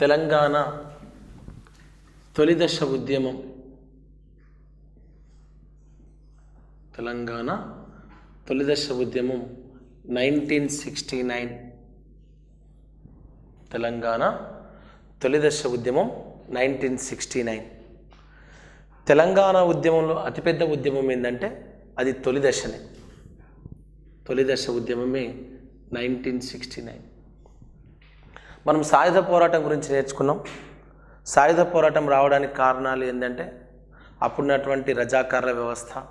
తెలంగాణ తొలిదశ ఉద్యమం. తెలంగాణ తొలిదశ ఉద్యమం నైన్టీన్ సిక్స్టీ నైన్. తెలంగాణ తొలిదశ ఉద్యమం నైన్టీన్ సిక్స్టీ నైన్. తెలంగాణ ఉద్యమంలో అతిపెద్ద ఉద్యమం ఏంటంటే అది తొలి దశనే. తొలి దశ ఉద్యమమే నైన్టీన్ సిక్స్టీ నైన్. మనం సాయుధ పోరాటం గురించి నేర్చుకున్నాం. సాయుధ పోరాటం రావడానికి కారణాలు ఏంటంటే అప్పుడున్నటువంటి రజాకార్ల వ్యవస్థ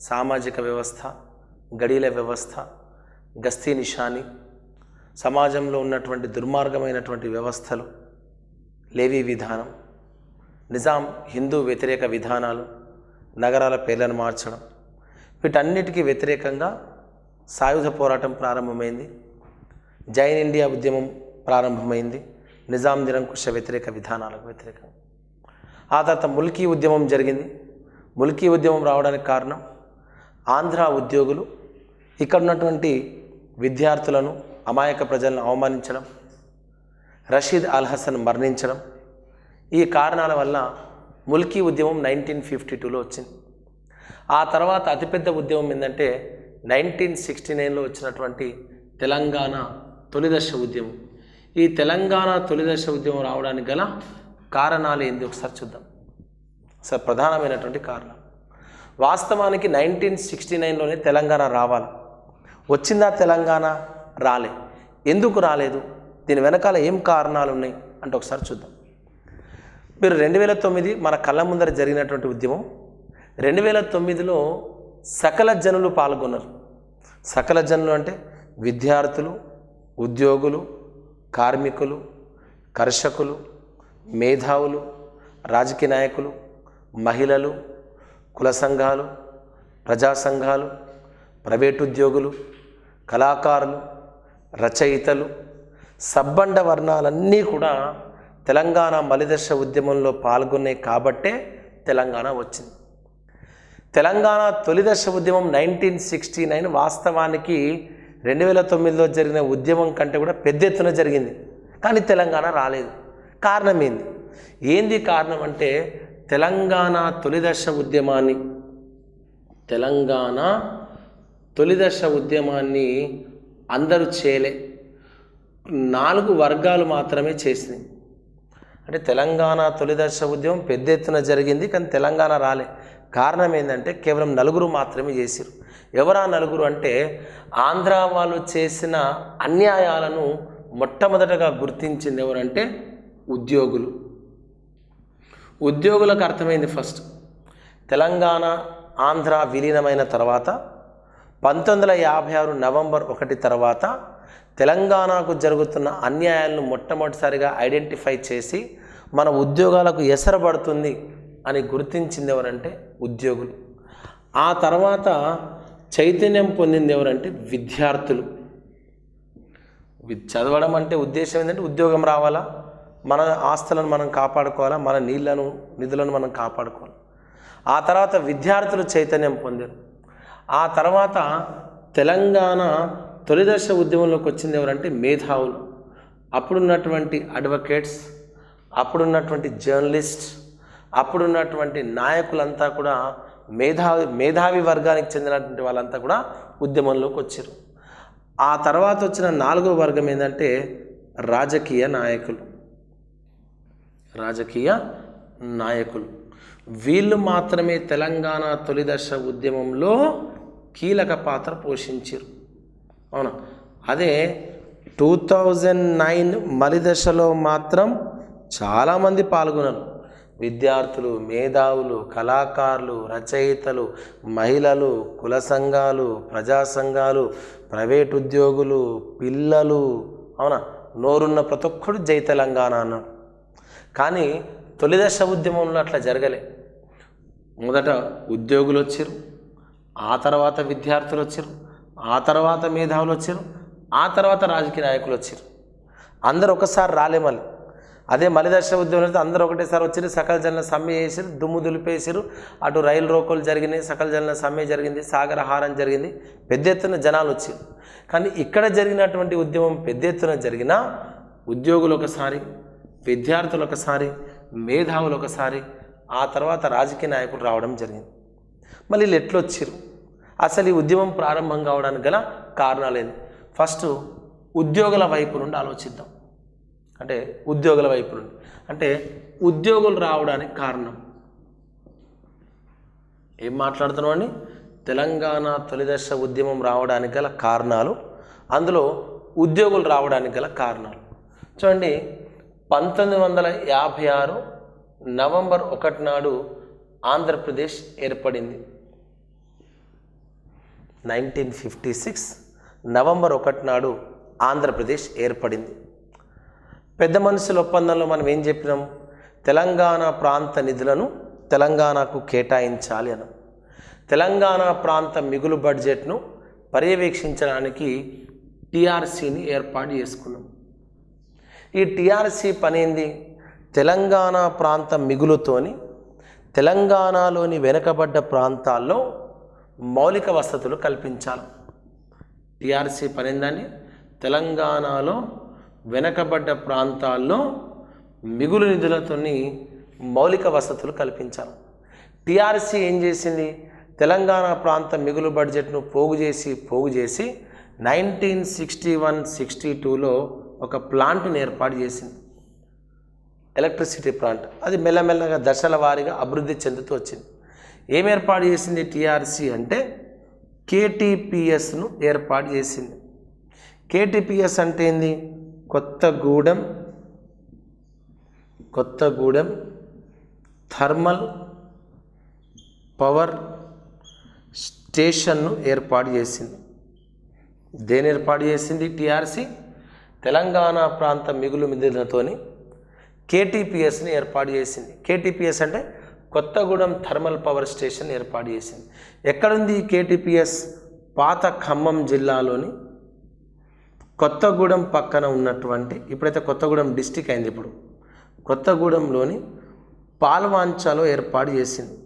సామాజిక వ్యవస్థ గడీల వ్యవస్థ గస్తీ నిషాని సమాజంలో ఉన్నటువంటి దుర్మార్గమైనటువంటి వ్యవస్థలు లేవీ విధానం నిజాం హిందూ వ్యతిరేక విధానాలు నగరాల పేర్లను మార్చడం వీటన్నిటికీ వ్యతిరేకంగా సాయుధ పోరాటం ప్రారంభమైంది. జైన్ ఇండియా ఉద్యమం ప్రారంభమైంది. నిజాం నిరంకుశ వ్యతిరేక విధానాలకు వ్యతిరేకంగా. ఆ తర్వాత ముల్కీ ఉద్యమం జరిగింది. ముల్కీ ఉద్యమం రావడానికి కారణం ఆంధ్ర ఉద్యోగులు ఇక్కడ ఉన్నటువంటి విద్యార్థులను అమాయక ప్రజలను అవమానించడం రషీద్ అల్ హసన్ మరణించడం. ఈ కారణాల వల్ల ముల్కీ ఉద్యమం నైన్టీన్ ఫిఫ్టీ టూలో వచ్చింది. ఆ తర్వాత అతిపెద్ద ఉద్యమం ఏంటంటే నైన్టీన్ సిక్స్టీ నైన్లో వచ్చినటువంటి తెలంగాణ తొలిదశ ఉద్యమం. ఈ తెలంగాణ తొలిదశ ఉద్యమం రావడానికి గల కారణాలు ఏంది? ఒకసారి చూద్దాం. సార్ ప్రధానమైనటువంటి కారణం. వాస్తవానికి నైన్టీన్ సిక్స్టీ నైన్లోనే తెలంగాణ రావాలి. వచ్చిందా తెలంగాణ? రాలే. ఎందుకు రాలేదు? దీని వెనకాల ఏం కారణాలు ఉన్నాయి? అంటే ఒకసారి చూద్దాం. మీరు రెండు వేల తొమ్మిది మన కళ్ళ ముందర జరిగినటువంటి ఉద్యమం రెండు వేల తొమ్మిదిలో సకల జనులు పాల్గొన్నారు. సకల జనులు అంటే విద్యార్థులు ఉద్యోగులు కార్మికులు కర్షకులు మేధావులు రాజకీయ నాయకులు మహిళలు కుల సంఘాలు ప్రజా సంఘాలు ప్రైవేటు ఉద్యోగులు కళాకారులు రచయితలు సబ్బండ వర్ణాలన్నీ కూడా తెలంగాణ మలిదశ ఉద్యమంలో పాల్గొన్నాయి కాబట్టే తెలంగాణ వచ్చింది. తెలంగాణ తొలిదశ ఉద్యమం నైన్టీన్ సిక్స్టీ నైన్ వాస్తవానికి రెండు వేల తొమ్మిదిలో జరిగిన ఉద్యమం కంటే కూడా పెద్ద ఎత్తున జరిగింది. కానీ తెలంగాణ రాలేదు. కారణం ఏంది? ఏంది కారణం అంటే తెలంగాణ తొలిదశ ఉద్యమాన్ని తెలంగాణ తొలిదశ ఉద్యమాన్ని అందరూ చేయలే. నాలుగు వర్గాలు మాత్రమే చేసినాయి అంటే తెలంగాణ తొలిదశ ఉద్యమం పెద్ద ఎత్తున జరిగింది కానీ తెలంగాణ రాలే. కారణం ఏంటంటే కేవలం నలుగురు మాత్రమే చేసిరు ఎవరా నలుగురు అంటే ఆంధ్ర వాళ్ళు చేసిన అన్యాయాలను మొట్టమొదటగా గుర్తించింది ఎవరంటే ఉద్యోగులు. ఉద్యోగులకు అర్థమైంది ఫస్ట్. తెలంగాణ ఆంధ్ర విలీనమైన తర్వాత పంతొమ్మిది వందల యాభై ఆరు నవంబర్ ఒకటి తర్వాత తెలంగాణకు జరుగుతున్న అన్యాయాలను మొట్టమొదటిసారిగా ఐడెంటిఫై చేసి మన ఉద్యోగాలకు ఎసరబడుతుంది అని గుర్తించింది ఎవరంటే ఉద్యోగులు. ఆ తర్వాత చైతన్యం పొందింది ఎవరంటే విద్యార్థులు. చదవడం అంటే ఉద్దేశం ఏంటంటే ఉద్యోగం రావాలా? మన ఆస్తులను మనం కాపాడుకోవాలా? మన నీళ్ళను నిధులను మనం కాపాడుకోవాలి? ఆ తర్వాత విద్యార్థులు చైతన్యం పొందారు. ఆ తర్వాత తెలంగాణ తొలిదశ ఉద్యమంలోకి వచ్చింది ఎవరంటే మేధావులు. అప్పుడున్నటువంటి అడ్వకేట్స్ అప్పుడున్నటువంటి జర్నలిస్ట్ అప్పుడున్నటువంటి నాయకులంతా కూడా మేధావి మేధావి వర్గానికి చెందినటువంటి వాళ్ళంతా కూడా ఉద్యమంలోకి వచ్చారు. ఆ తర్వాత వచ్చిన నాలుగో వర్గం ఏంటంటే రాజకీయ నాయకులు. రాజకీయ నాయకులు. వీళ్ళు మాత్రమే తెలంగాణ తొలిదశ ఉద్యమంలో కీలక పాత్ర పోషించారు. అవునా? అదే టూ థౌజండ్ నైన్ మలిదశలో మాత్రం చాలామంది పాల్గొన్నారు. విద్యార్థులు మేధావులు కళాకారులు రచయితలు మహిళలు కుల సంఘాలు ప్రజా సంఘాలు ప్రైవేట్ ఉద్యోగులు పిల్లలు అవునా? నోరున్న ప్రతి ఒక్కడు జై తెలంగాణ అన్నాడు. కానీ తొలిదశ ఉద్యమంలో అట్లా జరగలే. మొదట ఉద్యోగులు వచ్చారు ఆ తర్వాత విద్యార్థులు వచ్చారు ఆ తర్వాత మేధావులు వచ్చారు ఆ తర్వాత రాజకీయ నాయకులు వచ్చారు. అందరు ఒకసారి రాలే మళ్ళీ. అదే మలిదర్శన ఉద్యమం అయితే అందరూ ఒకటేసారి వచ్చారు సకల జనుల సమ్మె చేసారు దుమ్ము దులిపేసారు. అటు రైలు రోకోలు జరిగినాయి సకల జనుల సమ్మె జరిగింది సాగర హారం జరిగింది. పెద్ద ఎత్తున జనాలు వచ్చారు. కానీ ఇక్కడ జరిగినటువంటి ఉద్యమం పెద్ద ఎత్తున జరిగినా ఉద్యోగులు ఒకసారి విద్యార్థులు ఒకసారి మేధావులు ఒకసారి ఆ తర్వాత రాజకీయ నాయకులు రావడం జరిగింది. మళ్ళీ వీళ్ళు ఎట్లొచ్చారు అసలు ఈ ఉద్యమం ప్రారంభం కావడానికి గల కారణాలు ఏంది? ఫస్ట్ ఉద్యోగుల వైపు నుండి ఆలోచిద్దాం. అంటే ఉద్యోగుల వైపు నుండి. అంటే ఉద్యోగులు రావడానికి కారణం. ఏం మాట్లాడుతున్నాం అండి తెలంగాణ తొలిదశ ఉద్యమం రావడానికి గల కారణాలు. అందులో ఉద్యోగులు రావడానికి గల కారణాలు. చూడండి పంతొమ్మిది వందల యాభై ఆరు నవంబర్ ఒకటి నాడు ఆంధ్రప్రదేశ్ ఏర్పడింది. నైన్టీన్ ఫిఫ్టీ సిక్స్ నవంబర్ ఒకటి నాడు ఆంధ్రప్రదేశ్ ఏర్పడింది. పెద్ద మనుషుల ఒప్పందంలో మనం ఏం చెప్పినాం? తెలంగాణ ప్రాంత నిధులను తెలంగాణకు కేటాయించాలి అనం తెలంగాణ ప్రాంత మిగులు బడ్జెట్ను పర్యవేక్షించడానికి టీఆర్సీని ఏర్పాటు చేసుకున్నాం. ఈ టీఆర్సీ పనేంది తెలంగాణ ప్రాంత మిగులుతోని తెలంగాణలోని వెనుకబడ్డ ప్రాంతాల్లో మౌలిక వసతులు కల్పించాలి. టీఆర్సీ పని తెలంగాణలో వెనకబడ్డ ప్రాంతాల్లో మిగులు నిధులతోని మౌలిక వసతులు కల్పించాం టీఆర్సీ ఏం చేసింది? తెలంగాణ ప్రాంత మిగులు బడ్జెట్ను పోగు చేసి పోగు చేసి నైన్టీన్ సిక్స్టీ వన్ సిక్స్టీ టూలో ఒక ప్లాంట్ని ఏర్పాటు చేసింది. Electricity plant. అది మెల్లమెల్లగా దశల వారీగా అభివృద్ధి చెందుతూ వచ్చింది. ఏం ఏర్పాటు చేసింది టీఆర్సీ అంటే కేటీపీఎస్ను ఏర్పాటు చేసింది. కేటీపీఎస్ అంటే ఏంది? కొత్తగూడెం కొత్తగూడెం థర్మల్ పవర్ స్టేషన్ను ఏర్పాటు చేసింది. దేని ఏర్పాటు చేసింది? టీఆర్సీ తెలంగాణ ప్రాంత మిగులు మిదులతోని కేటీపీఎస్ని ఏర్పాటు చేసింది. కేటీపీఎస్ అంటే కొత్తగూడెం థర్మల్ పవర్ స్టేషన్ ఏర్పాటు చేసింది. ఎక్కడుంది ఈ కేటీపీఎస్? పాత ఖమ్మం జిల్లాలోని కొత్తగూడెం పక్కన ఉన్నటువంటి ఇప్పుడైతే కొత్తగూడెం డిస్టిక్ అయింది ఇప్పుడు కొత్తగూడెంలోని పాల్వాంచాలో ఏర్పాటు చేసింది.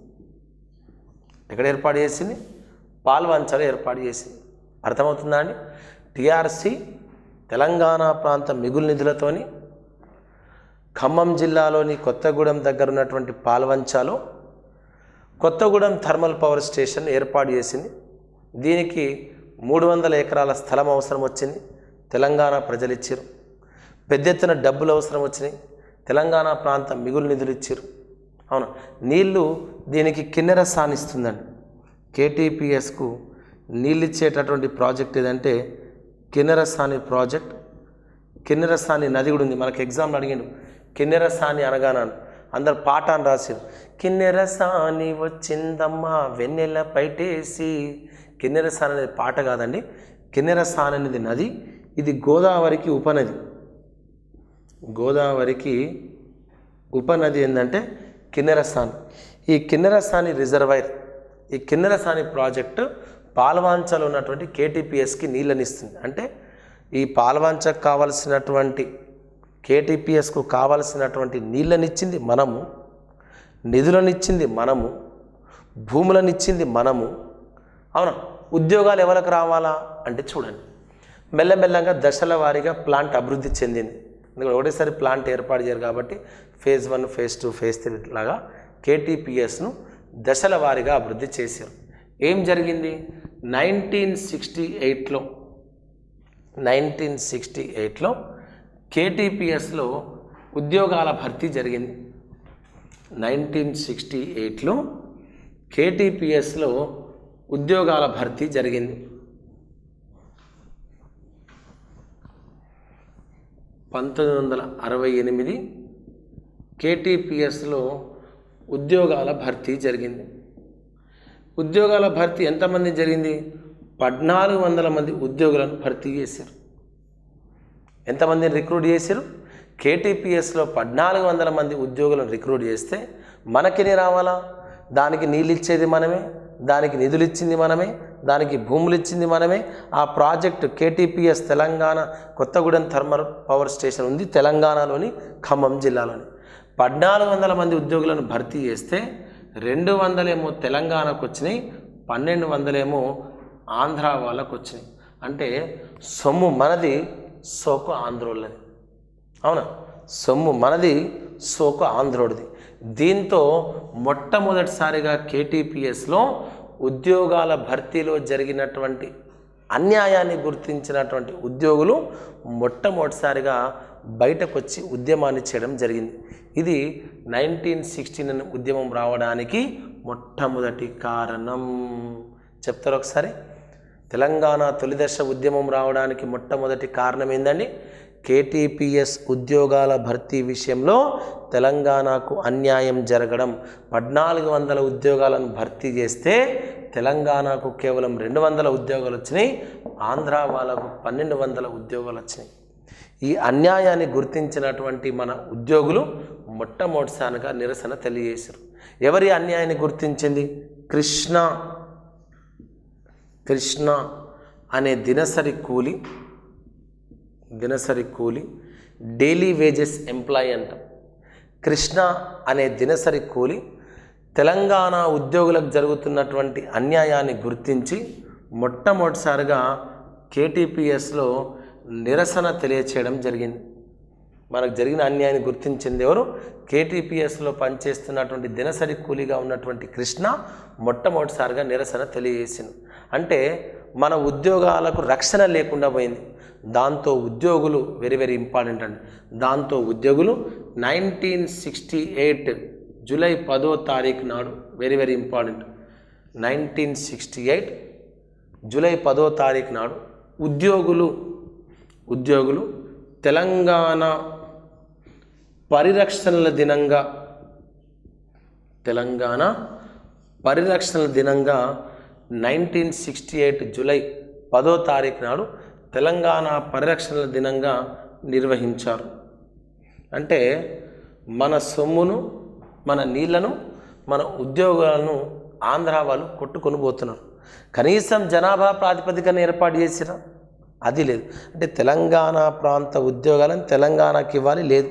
ఎక్కడ ఏర్పాటు చేసింది? పాల్వాంచాలో ఏర్పాటు చేసింది. అర్థమవుతుందా అండి? టిఆర్సి తెలంగాణ ప్రాంత మిగులు నిధులతోని ఖమ్మం జిల్లాలోని కొత్తగూడెం దగ్గర ఉన్నటువంటి పాల్వంచాలో కొత్తగూడెం థర్మల్ పవర్ స్టేషన్ ఏర్పాటు చేసింది. దీనికి మూడు వందల ఎకరాల స్థలం అవసరం వచ్చింది. తెలంగాణ ప్రజలు ఇచ్చారు. పెద్ద ఎత్తున డబ్బులు అవసరం వచ్చినాయి. తెలంగాణ ప్రాంతం మిగులు నిధులు ఇచ్చారు. అవును? నీళ్ళు దీనికి కిన్నెర సానిస్తుందండి. కేటీపీఎస్కు నీళ్ళు ఇచ్చేటటువంటి ప్రాజెక్ట్ ఏదంటే కిన్నెరసాని ప్రాజెక్ట్. కిన్నెరసాని నది కూడా ఉంది. మనకు ఎగ్జామ్లో అడిగిండు. కిన్నెరసాని అనగానాను అందరు పాట అని రాశారు కిన్నెరసాని వచ్చిందమ్మా వెన్నెల పైటేసి. కిన్నెరసాని అనేది పాట కాదండి. కిన్నెరసాని అనేది నది. ఇది గోదావరికి ఉపనది. గోదావరికి ఉపనది ఏంటంటే కిన్నెరస్థాన్ ఈ కిన్నెరస్థాని రిజర్వాయర్ ఈ కిన్నెరస్థాని ప్రాజెక్టు పాల్వాంచలో ఉన్నటువంటి కేటీపీఎస్కి నీళ్ళనిస్తుంది. అంటే ఈ పాల్వాంచకు కావలసినటువంటి కేటీపీఎస్కు కావలసినటువంటి నీళ్ళనిచ్చింది మనము నిధులనిచ్చింది మనము భూములనిచ్చింది మనము. అవునా? ఉద్యోగాలు ఎవరికి రావాలా? అంటే చూడండి. మెల్లమెల్లంగా దశల వారీగా ప్లాంట్ అభివృద్ధి చెందింది. ఎందుకంటే ఒకటేసారి ప్లాంట్ ఏర్పాటు చేయరు కాబట్టి phase one phase two phase three లాగా కేటీపీఎస్ను దశల వారీగా అభివృద్ధి చేశారు. ఏం జరిగింది? నైన్టీన్ సిక్స్టీ ఎయిట్లో నైన్టీన్ సిక్స్టీ ఎయిట్లో కేటీపీఎస్లో ఉద్యోగాల భర్తీ జరిగింది. నైన్టీన్ సిక్స్టీ ఎయిట్లో కేటీపీఎస్లో ఉద్యోగాల భర్తీ జరిగింది. పంతొమ్మిది వందల అరవై ఎనిమిది కేటీపీఎస్లో ఉద్యోగాల భర్తీ జరిగింది. ఉద్యోగాల భర్తీ ఎంతమంది జరిగింది? పద్నాలుగు వందల మంది ఉద్యోగులను భర్తీ చేశారు. ఎంతమందిని రిక్రూట్ చేశారు? కేటీపీఎస్లో పద్నాలుగు వందల మంది ఉద్యోగులను రిక్రూట్ చేస్తే మనకిని రావాలా? దానికి నీళ్ళు ఇచ్చేది మనమే. దానికి నిధులు ఇచ్చింది మనమే దానికి భూములు ఇచ్చింది మనమే. ఆ project KTPS Telangana Kothagudem thermal power station ఉంది తెలంగాణలోని ఖమ్మం జిల్లాలోని. పద్నాలుగు వందల మంది ఉద్యోగులను భర్తీ చేస్తే రెండు వందలేమో తెలంగాణకు వచ్చినాయి పన్నెండు వందలేమో ఆంధ్ర వాళ్ళకు వచ్చినాయి. అంటే సొమ్ము మనది సోకు ఆంధ్రోళ్ళది. అవునా? సొమ్ము మనది సోకు ఆంధ్రోడిది. దీంతో మొట్టమొదటిసారిగా కేటీపీఎస్లో ఉద్యోగాల భర్తీలో జరిగినటువంటి అన్యాయాన్ని గుర్తించినటువంటి ఉద్యోగులు మొట్టమొదటిసారిగా బయటకు వచ్చి ఉద్యమాన్ని చేయడం జరిగింది. ఇది నైన్టీన్ సిక్స్టీన్ అనే ఉద్యమం రావడానికి మొట్టమొదటి కారణం. చెప్తారు ఒకసారి? తెలంగాణ తొలిదశ ఉద్యమం రావడానికి మొట్టమొదటి కారణం ఏందండి? కేటీపీఎస్ ఉద్యోగాల భర్తీ విషయంలో తెలంగాణకు అన్యాయం జరగడం పద్నాలుగు వందల ఉద్యోగాలను భర్తీ చేస్తే తెలంగాణకు కేవలం రెండు వందల ఉద్యోగాలు వచ్చినాయి ఆంధ్ర వాళ్ళకు పన్నెండు వందల ఉద్యోగాలు వచ్చినాయి. ఈ అన్యాయాన్ని గుర్తించినటువంటి మన ఉద్యోగులు మొట్టమొదటిసారిగా నిరసన తెలియజేశారు. ఎవరి అన్యాయాన్ని గుర్తించింది? కృష్ణ. కృష్ణ అనే దినసరి కూలి దినసరి కూలి డైలీ వేజెస్ ఎంప్లాయీ అంటాం. కృష్ణ అనే దినసరి కూలి తెలంగాణ ఉద్యోగులకు జరుగుతున్నటువంటి అన్యాయాన్ని గుర్తించి మొట్టమొదటిసారిగా కేటీపీఎస్లో నిరసన తెలియచేయడం జరిగింది. మనకు జరిగిన అన్యాయాన్ని గుర్తించింది ఎవరు? కేటీపీఎస్లో పనిచేస్తున్నటువంటి దినసరి కూలీగా ఉన్నటువంటి కృష్ణ మొట్టమొదటిసారిగా నిరసన తెలియజేసింది. అంటే మన ఉద్యోగాలకు రక్షణ లేకుండా పోయింది. దాంతో ఉద్యోగులు వెరీ వెరీ ఇంపార్టెంట్ అండి. దాంతో ఉద్యోగులు నైన్టీన్ సిక్స్టీ ఎయిట్ జూలై పదో తారీఖు నాడు very very important nineteen sixty eight July పదో తారీఖు నాడు ఉద్యోగులు ఉద్యోగులు తెలంగాణ పరిరక్షణల దినంగా తెలంగాణ పరిరక్షణల దినంగా నైన్టీన్ సిక్స్టీ ఎయిట్ జూలై పదో తారీఖు నాడు తెలంగాణ పరిరక్షణ దినంగా నిర్వహించారు. అంటే మన సొమ్మును మన నీళ్ళను మన ఉద్యోగాలను ఆంధ్ర వాళ్ళు కొట్టుకొని పోతున్నారు. కనీసం జనాభా ప్రాతిపదికన ఏర్పాటు చేసిరా? అది లేదు. అంటే తెలంగాణ ప్రాంత ఉద్యోగాలను తెలంగాణకి ఇవ్వాలి లేదు.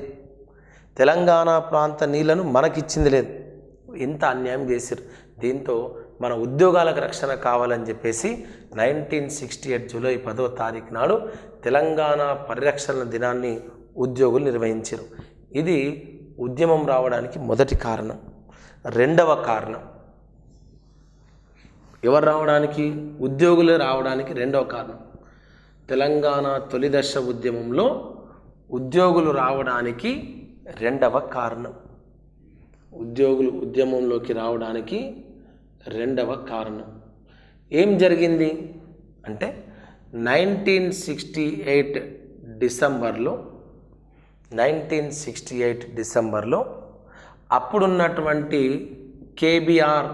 తెలంగాణ ప్రాంత నీళ్ళను మనకిచ్చింది లేదు. ఇంత అన్యాయం చేశారు దీంతో మన ఉద్యోగాలకు రక్షణ కావాలని చెప్పేసి నైన్టీన్ సిక్స్టీ ఎయిట్ జూలై పదో తారీఖు నాడు తెలంగాణ పరిరక్షణ దినాన్ని ఉద్యోగులు నిర్వహించారు. ఇది ఉద్యమం రావడానికి మొదటి కారణం. రెండవ కారణం. ఎవరు రావడానికి? ఉద్యోగులు రావడానికి రెండవ కారణం. తెలంగాణ తొలిదశ ఉద్యమంలో ఉద్యోగులు రావడానికి రెండవ కారణం. ఉద్యోగులు ఉద్యమంలోకి రావడానికి రెండవ కారణం. ఏం జరిగింది? అంటే నైన్టీన్ సిక్స్టీ ఎయిట్ డిసెంబర్లో నైన్టీన్ సిక్స్టీ ఎయిట్ డిసెంబర్లో అప్పుడున్నటువంటి కేబిఆర్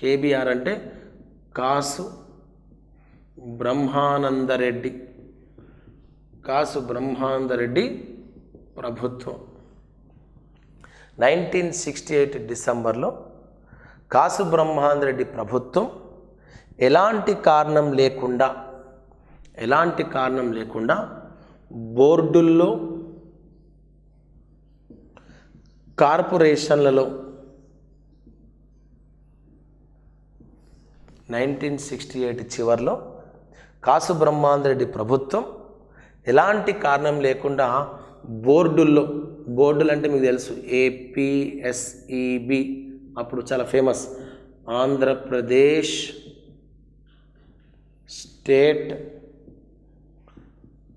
కేబిఆర్ అంటే కాసు బ్రహ్మానందరెడ్డి కాసు బ్రహ్మానందరెడ్డి ప్రభుత్వం. నైన్టీన్ సిక్స్టీ ఎయిట్ డిసెంబర్లో కాసు బ్రహ్మాందరెడ్డి ప్రభుత్వం ఎలాంటి కారణం లేకుండా ఎలాంటి కారణం లేకుండా బోర్డుల్లో కార్పొరేషన్లలో నైన్టీన్ సిక్స్టీ ఎయిట్ చివరిలో కాసు బ్రహ్మాందరెడ్డి ప్రభుత్వం ఎలాంటి కారణం లేకుండా బోర్డుల్లో బోర్డులు అంటే మీకు తెలుసు ఏపీఎస్ఈబి అప్పుడు చాలా famous. Andhra Pradesh state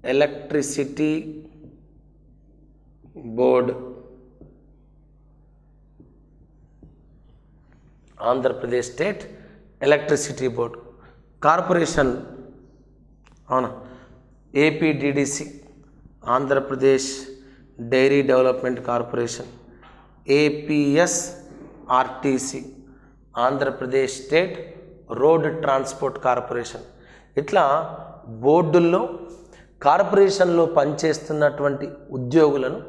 electricity board. Andhra Pradesh state electricity board. Corporation అవునా? APDDC Andhra Pradesh dairy development corporation APS RTC Andhra Pradesh state road transport corporation. ఇట్లా బోర్డుల్లో కార్పొరేషన్లో పనిచేస్తున్నటువంటి ఉద్యోగులను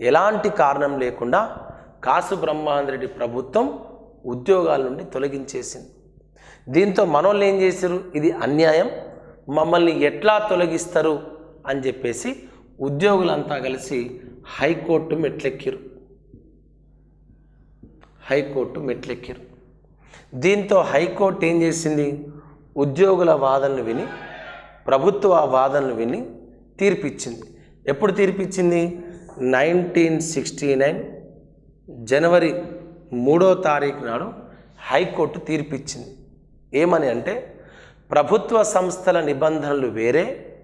ఎలాంటి కారణం లేకుండా కాసు బ్రహ్మాంధ్రెడ్డి ప్రభుత్వం ఉద్యోగాల నుండి తొలగించేసింది. దీంతో మనోళ్ళు ఏం చేశారు? ఇది అన్యాయం. మమ్మల్ని ఎట్లా తొలగిస్తారు? అని చెప్పేసి ఉద్యోగులంతా కలిసి హైకోర్టు మెట్లెక్కిరు. హైకోర్టు మెట్లెక్కిరు. దీంతో హైకోర్టు ఏం చేసింది? ఉద్యోగుల వాదనలు విని ప్రభుత్వ వాదనలు విని తీర్పిచ్చింది. ఎప్పుడు తీర్పిచ్చింది? నైన్టీన్ సిక్స్టీ నైన్ జనవరి మూడో తారీఖు నాడు హైకోర్టు తీర్పిచ్చింది. ఏమని అంటే ప్రభుత్వ సంస్థల నిబంధనలు వేరే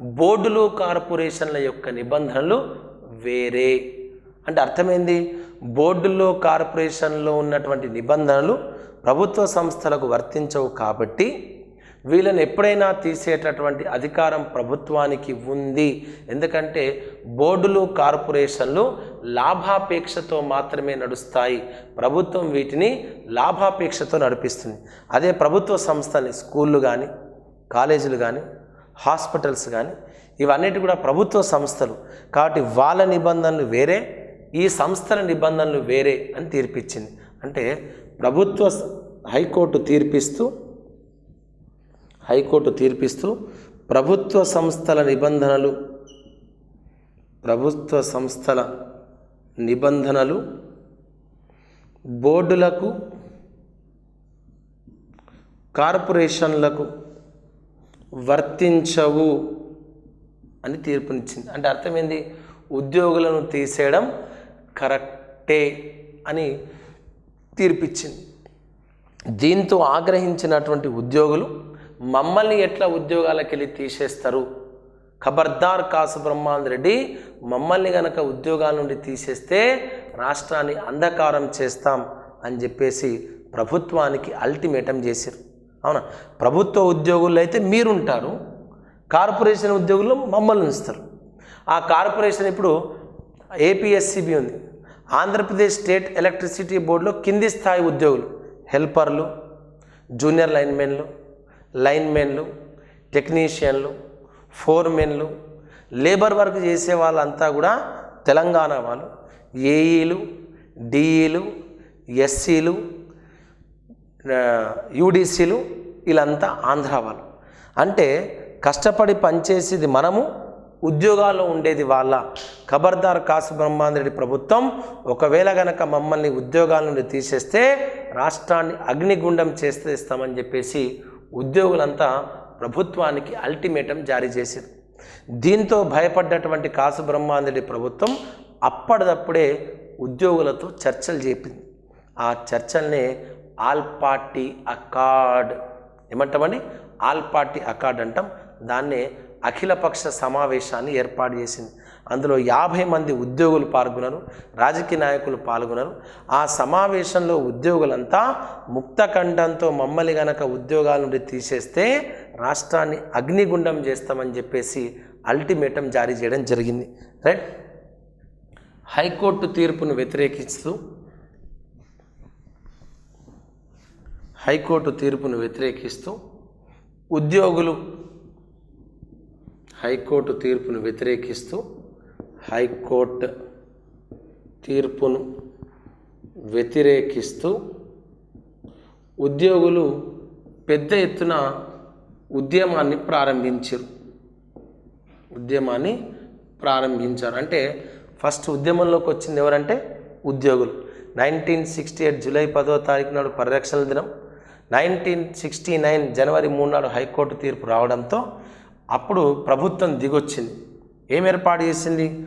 బోర్డులు కార్పొరేషన్ల యొక్క నిబంధనలు వేరే. అంటే అర్థమైంది? బోర్డుల్లో కార్పొరేషన్లో ఉన్నటువంటి నిబంధనలు ప్రభుత్వ సంస్థలకు వర్తించవు కాబట్టి వీళ్ళని ఎప్పుడైనా తీసేటటువంటి అధికారం ప్రభుత్వానికి ఉంది. ఎందుకంటే బోర్డులు కార్పొరేషన్లు లాభాపేక్షతో మాత్రమే నడుస్తాయి. ప్రభుత్వం వీటిని లాభాపేక్షతో నడిపిస్తుంది. అదే ప్రభుత్వ సంస్థని స్కూళ్ళు కానీ కాలేజీలు కానీ హాస్పిటల్స్ కానీ ఇవన్నిటి కూడా ప్రభుత్వ సంస్థలు. కాబట్టి వాళ్ళ నిబంధనలు వేరే ఈ సంస్థల నిబంధనలు వేరే అని తీర్పిచ్చింది. అంటే ప్రభుత్వ హైకోర్టు తీర్పిస్తూ హైకోర్టు తీర్పిస్తూ ప్రభుత్వ సంస్థల నిబంధనలు ప్రభుత్వ సంస్థల నిబంధనలు బోర్డులకు కార్పొరేషన్లకు వర్తించవు అని తీర్పునిచ్చింది. అంటే అర్థమైంది ఉద్యోగులను తీసేయడం కరెక్టే అని తీర్పిచ్చింది. దీంతో ఆగ్రహించినటువంటి ఉద్యోగులు మమ్మల్ని ఎట్లా ఉద్యోగాలకు వెళ్ళి తీసేస్తారు? ఖబర్దార్ కాసు బ్రహ్మాంద్ రెడ్డి మమ్మల్ని గనక ఉద్యోగాల నుండి తీసేస్తే రాష్ట్రాన్ని అంధకారం చేస్తాం అని చెప్పేసి ప్రభుత్వానికి అల్టిమేటం చేశారు. అవునా? ప్రభుత్వ ఉద్యోగుల్లో అయితే మీరుంటారు కార్పొరేషన్ ఉద్యోగులు మమ్మల్ని ఉంచుతారు. ఆ కార్పొరేషన్ ఇప్పుడు ఏపీఎస్సిబి ఉంది. ఆంధ్రప్రదేశ్ స్టేట్ ఎలక్ట్రిసిటీ బోర్డులో కింది స్థాయి ఉద్యోగులు హెల్పర్లు జూనియర్ లైన్మెన్లు లైన్మెన్లు టెక్నీషియన్లు ఫోర్మెన్లు లేబర్ వర్క్ చేసే వాళ్ళంతా కూడా తెలంగాణ వాళ్ళు. ఏఈలు డిఈలు ఎస్సీలు యూడిసీలు వీళ్ళంతా ఆంధ్ర వాళ్ళు. అంటే కష్టపడి పనిచేసేది మనము ఉద్యోగాల్లో ఉండేది వాళ్ళ. ఖబర్దార్ కాసు బ్రహ్మాందరెడ్డి ప్రభుత్వం ఒకవేళ గనక మమ్మల్ని ఉద్యోగాల నుండి తీసేస్తే రాష్ట్రాన్ని అగ్నిగుండం చేస్తేస్తామని చెప్పేసి ఉద్యోగులంతా ప్రభుత్వానికి అల్టిమేటం జారీ చేశారు. దీంతో భయపడ్డటువంటి కాసు బ్రహ్మాందరెడ్డి ప్రభుత్వం అప్పటిదప్పుడే ఉద్యోగులతో చర్చలు చేపింది. ఆ చర్చల్నే ఆల్ పార్టీ అకార్డ్ ఏమంటామండి? ఆల్ పార్టీ అకార్డ్ అంటాం. దాన్నే అఖిలపక్ష సమావేశాన్ని ఏర్పాటు చేసింది. అందులో యాభై మంది ఉద్యోగులు పాల్గొన్నారు రాజకీయ నాయకులు పాల్గొన్నారు. ఆ సమావేశంలో ఉద్యోగులంతా ముక్తఖండంతో మమ్మల్ని గనక ఉద్యోగాల నుండి తీసేస్తే రాష్ట్రాన్ని అగ్నిగుండం చేస్తామని చెప్పేసి అల్టిమేటం జారీ చేయడం జరిగింది. రైట్? హైకోర్టు తీర్పును వ్యతిరేకిస్తూ హైకోర్టు తీర్పును వ్యతిరేకిస్తూ ఉద్యోగులు హైకోర్టు తీర్పును వ్యతిరేకిస్తూ హైకోర్టు తీర్పును వ్యతిరేకిస్తూ ఉద్యోగులు పెద్ద ఎత్తున ఉద్యమాన్ని ప్రారంభించారు. ఉద్యమాన్ని ప్రారంభించారు. అంటే ఫస్ట్ ఉద్యమంలోకి వచ్చింది ఎవరంటే ఉద్యోగులు. నైన్టీన్ సిక్స్టీ ఎయిట్ జూలై పదో తారీఖు నాడు పరిరక్షణ దినం. నైన్టీన్ సిక్స్టీ నైన్ జనవరి మూడు నాడు హైకోర్టు తీర్పు రావడంతో అప్పుడు ప్రభుత్వం దిగొచ్చింది. ఏం ఏర్పాటు చేసింది?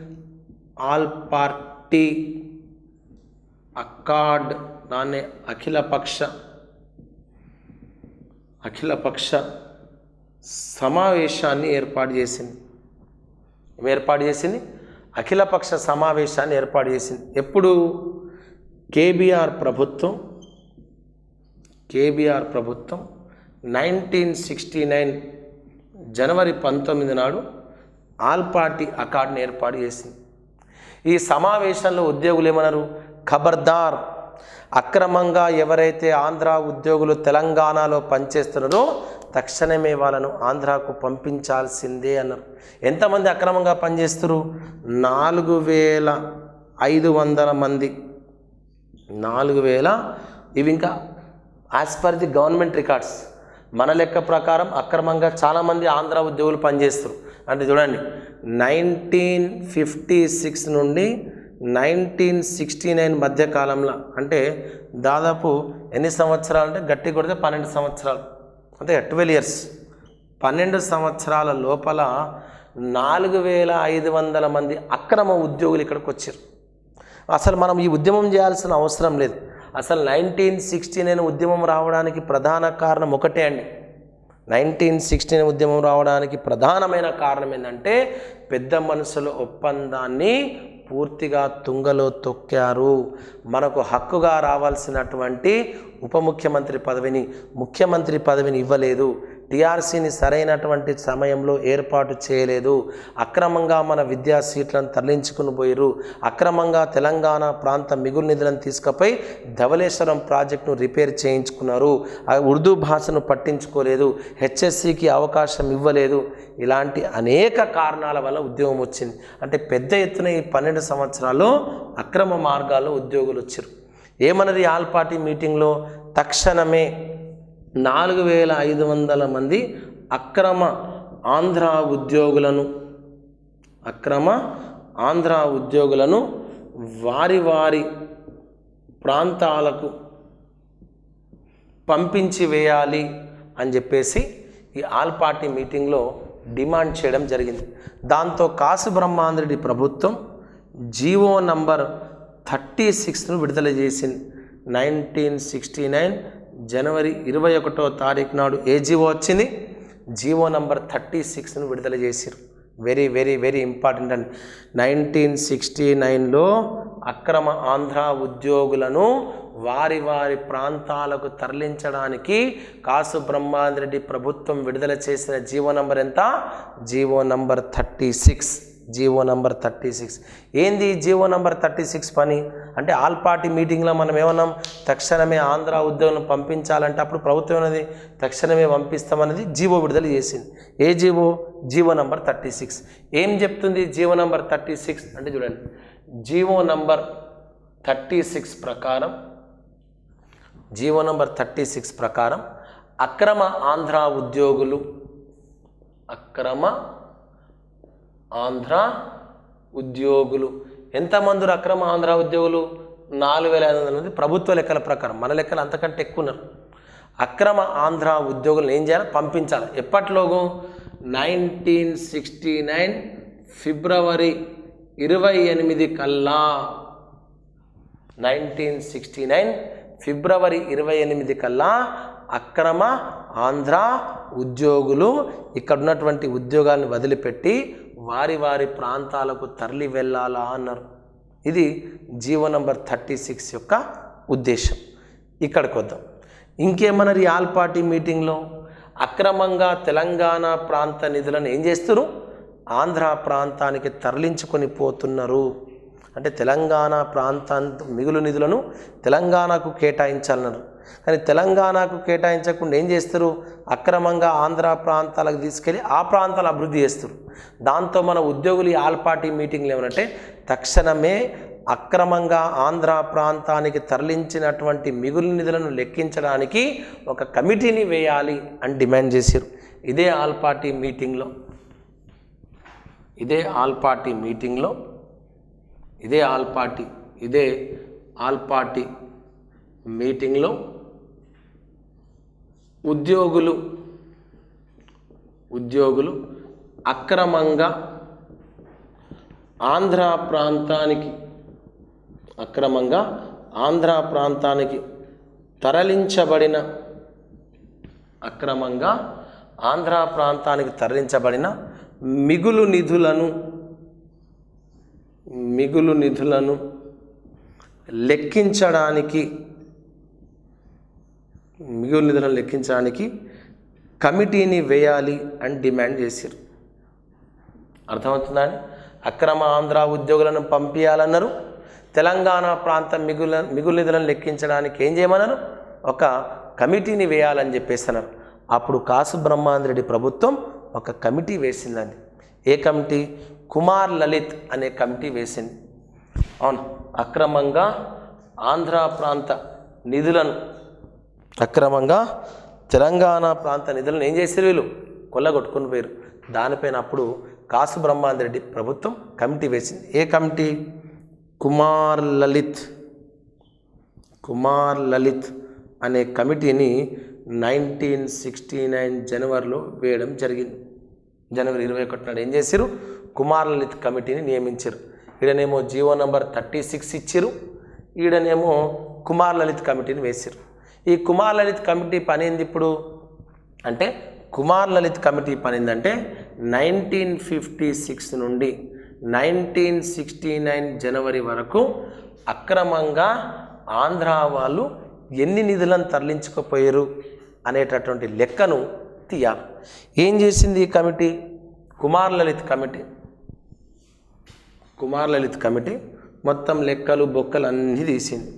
ఆల్ పార్టీ అక్కాడ్ దాన్నే అఖిలపక్ష అఖిలపక్ష సమావేశాన్ని ఏర్పాటు చేసింది. ఏం ఏర్పాటు చేసింది? అఖిలపక్ష సమావేశాన్ని ఏర్పాటు చేసింది. ఎప్పుడు? కేబీఆర్ ప్రభుత్వం కేబీఆర్ ప్రభుత్వం నైన్టీన్ సిక్స్టీ నైన్ జనవరి పంతొమ్మిది నాడు ఆల్ పార్టీ ఏర్పాటు చేసింది. ఈ సమావేశంలో ఉద్యోగులు ఏమన్నారు? ఖబర్దార్. అక్రమంగా ఎవరైతే ఆంధ్ర ఉద్యోగులు తెలంగాణలో పనిచేస్తున్నారో తక్షణమే వాళ్ళను ఆంధ్రాకు పంపించాల్సిందే అన్నారు. ఎంతమంది అక్రమంగా పనిచేస్తారు నాలుగు వేల ఐదు వందల మంది. నాలుగు వేల ఇవి ఇంకా as per the government records మన లెక్క ప్రకారం అక్రమంగా చాలామంది ఆంధ్ర ఉద్యోగులు పనిచేస్తారు అంటే చూడండి నైన్టీన్ ఫిఫ్టీ సిక్స్ నుండి నైన్టీన్ సిక్స్టీ నైన్ మధ్య కాలంలో అంటే దాదాపు ఎన్ని సంవత్సరాలు అంటే గట్టి కొడితే పన్నెండు సంవత్సరాలు. అంటే ట్వెల్వ్ ఇయర్స్ పన్నెండు సంవత్సరాల లోపల నాలుగు వేల ఐదు వందల మంది అక్రమ ఉద్యోగులు ఇక్కడికి వచ్చారు. అసలు మనం ఈ ఉద్యమం చేయాల్సిన అవసరం లేదు. అసలు నైన్టీన్ సిక్స్టీ నైన్ ఉద్యమం రావడానికి ప్రధాన కారణం ఒకటే అండి. నైన్టీన్ సిక్స్టీన్ ఉద్యమం రావడానికి ప్రధానమైన కారణం ఏంటంటే పెద్ద మనుషుల ఒప్పందాన్ని పూర్తిగా తుంగలో తొక్కారు. మనకు హక్కుగా రావాల్సినటువంటి ఉప ముఖ్యమంత్రి పదవిని ముఖ్యమంత్రి పదవిని ఇవ్వలేదు. టీఆర్సీని సరైనటువంటి సమయంలో ఏర్పాటు చేయలేదు. అక్రమంగా మన విద్యా సీట్లను తరలించుకుని పోయారు అక్రమంగా తెలంగాణ ప్రాంత మిగులు నిధులను తీసుకుపోయి ధవళేశ్వరం ప్రాజెక్టును రిపేర్ చేయించుకున్నారు. ఉర్దూ భాషను పట్టించుకోలేదు. హెచ్ఎస్సికి అవకాశం ఇవ్వలేదు. ఇలాంటి అనేక కారణాల వల్ల ఉద్యోగం వచ్చింది. అంటే పెద్ద ఎత్తున ఈ పన్నెండు సంవత్సరాల్లో అక్రమ మార్గాల్లో ఉద్యోగులు వచ్చారు ఏమన్నది ఆల్ పార్టీ మీటింగ్లో? తక్షణమే నాలుగు వేల ఐదు వందల మంది అక్రమ ఆంధ్ర ఉద్యోగులను అక్రమ ఆంధ్ర ఉద్యోగులను వారి వారి ప్రాంతాలకు పంపించి వేయాలి అని చెప్పేసి ఈ ఆల్ పార్టీ మీటింగ్లో డిమాండ్ చేయడం జరిగింది. దాంతో కాసు బ్రహ్మాంధ్రుడి ప్రభుత్వం జీవో నంబర్ థర్టీ సిక్స్ను విడుదల చేసింది. నైన్టీన్ సిక్స్టీ నైన్ జనవరి ఇరవై ఒకటో తారీఖు నాడు ఏ జీవో వచ్చింది? జీవో నంబర్ థర్టీ సిక్స్ను విడుదల చేశారు వెరీ వెరీ వెరీ ఇంపార్టెంట్ అండి నైన్టీన్ సిక్స్టీ నైన్లో అక్రమ ఆంధ్ర ఉద్యోగులను వారి వారి ప్రాంతాలకు తరలించడానికి కాసు బ్రహ్మాంద్రెడ్డి ప్రభుత్వం విడుదల చేసిన జీవో నంబర్ ఎంత? GO number thirty six. GO number thirty six. ఏంది జీవో నంబర్ థర్టీ సిక్స్ పని? అంటే ఆల్ పార్టీ మీటింగ్లో మనం ఏమన్నాం? తక్షణమే ఆంధ్ర ఉద్యోగులను పంపించాలంటే అప్పుడు ప్రభుత్వం అనేది తక్షణమే పంపిస్తామనేది జీవో విడుదల చేసింది. ఏ GO? GO number thirty six. ఏం చెప్తుంది జీవో నంబర్ థర్టీ సిక్స్? అంటే చూడండి. జీవో నంబర్ థర్టీ సిక్స్ ప్రకారం జీవో నంబర్ థర్టీ సిక్స్ ప్రకారం అక్రమ ఆంధ్ర ఉద్యోగులు అక్రమ ఆంధ్ర ఉద్యోగులు. ఎంతమంది అక్రమ ఆంధ్ర ఉద్యోగులు? నాలుగు వేల ఐదు వందల మంది ప్రభుత్వ లెక్కల ప్రకారం. మన లెక్కలు అంతకంటే ఎక్కువ ఉన్నారు. అక్రమ ఆంధ్ర ఉద్యోగులను ఏం చేయాలి? పంపించాలి. ఎప్పటిలోగు? నైన్టీన్ సిక్స్టీ నైన్ ఫిబ్రవరి ఇరవై ఎనిమిది కల్లా. నైన్టీన్ సిక్స్టీ నైన్ ఫిబ్రవరి ఇరవై ఎనిమిది కల్లా అక్రమ ఆంధ్ర ఉద్యోగులు ఇక్కడ ఉన్నటువంటి ఉద్యోగాలను వదిలిపెట్టి వారి వారి ప్రాంతాలకు తరలి వెళ్ళాలా అన్నారు. ఇది జీవో నంబర్ థర్టీ సిక్స్ యొక్క ఉద్దేశం. ఇక్కడికి వద్దాం. ఇంకేమన్నారు ఈ ఆల్ పార్టీ మీటింగ్లో? అక్రమంగా తెలంగాణ ప్రాంత నిధులను ఏం చేస్తారు ఆంధ్ర ప్రాంతానికి తరలించుకొని పోతున్నారు. అంటే తెలంగాణ ప్రాంతాంత మిగులు నిధులను తెలంగాణకు కేటాయించాలన్నారు. కానీ తెలంగాణకు కేటాయించకుండా ఏం చేస్తారు? అక్రమంగా ఆంధ్ర ప్రాంతాలకు తీసుకెళ్ళి ఆ ప్రాంతాలు అభివృద్ధి చేస్తారు. దాంతో మన ఉద్యోగులు ఈ ఆల్ పార్టీ మీటింగ్లు ఏమనంటే తక్షణమే అక్రమంగా ఆంధ్ర ప్రాంతానికి తరలించినటువంటి మిగులు నిధులను లెక్కించడానికి ఒక కమిటీని వేయాలి అని డిమాండ్ చేశారు. ఇదే ఆల్ పార్టీ మీటింగ్లో. ఇదే ఆల్ పార్టీ మీటింగ్లో. ఇదే ఆల్ పార్టీ ఇదే ఆల్ పార్టీ మీటింగ్లో. ఉద్యోగులు ఉద్యోగులు అక్రమంగా ఆంధ్ర ప్రాంతానికి అక్రమంగా ఆంధ్ర ప్రాంతానికి తరలించబడిన అక్రమంగా ఆంధ్ర ప్రాంతానికి తరలించబడిన మిగులు నిధులను మిగులు నిధులను లెక్కించడానికి మిగులు నిధులను లెక్కించడానికి కమిటీని వేయాలి అని డిమాండ్ చేశారు అర్థమవుతుందా అండి? అక్రమ ఆంధ్ర ఉద్యోగులను పంపించాలన్నారు తెలంగాణ ప్రాంత మిగుల మిగులు నిధులను లెక్కించడానికి ఏం చేయమన్నారు? ఒక కమిటీని వేయాలని చెప్పేసి అన్నారు అప్పుడు కాసు బ్రహ్మాంద్రెడ్డి ప్రభుత్వం ఒక కమిటీ వేసిందండి. ఏ కమిటీ? కుమార్ లలిత్ అనే కమిటీ వేసింది. అవును అక్రమంగా ఆంధ్ర ప్రాంత నిధులను అక్రమంగా తెలంగాణ ప్రాంత నిధులను ఏం చేశారు వీళ్ళు? కొల్లగొట్టుకుని పోయారు. దానిపైన అప్పుడు కాసు బ్రహ్మాందరెడ్డి ప్రభుత్వం కమిటీ వేసింది. ఏ కమిటీ? కుమార్ లలిత్. కుమార్ లలిత్ అనే కమిటీని నైన్టీన్ సిక్స్టీ నైన్ జనవరిలో వేయడం జరిగింది. జనవరి ఇరవై ఒకటి నాడు ఏం చేశారు? కుమార్ లలిత్ కమిటీని నియమించారు. ఈడనేమో జీవో నంబర్ థర్టీ సిక్స్ ఇచ్చారు. ఈడనేమో కుమార్ లలిత్ కమిటీని వేశారు. ఈ కుమార్ లలిత్ కమిటీ పని ఏంది ఇప్పుడు? అంటే కుమార్ లలిత్ కమిటీ పని ఏంటంటే నైన్టీన్ ఫిఫ్టీ సిక్స్ నుండి నైన్టీన్ సిక్స్టీ నైన్ జనవరి వరకు అక్రమంగా ఆంధ్ర వాళ్ళు ఎన్ని నిధులను తరలించుకుపోయారు అనేటటువంటి లెక్కను తీయాలి. ఏం చేసింది ఈ committee? Kumar Lalit committee. Kumar Lalit committee మొత్తం లెక్కలు బొక్కలు అన్నీ తీసింది.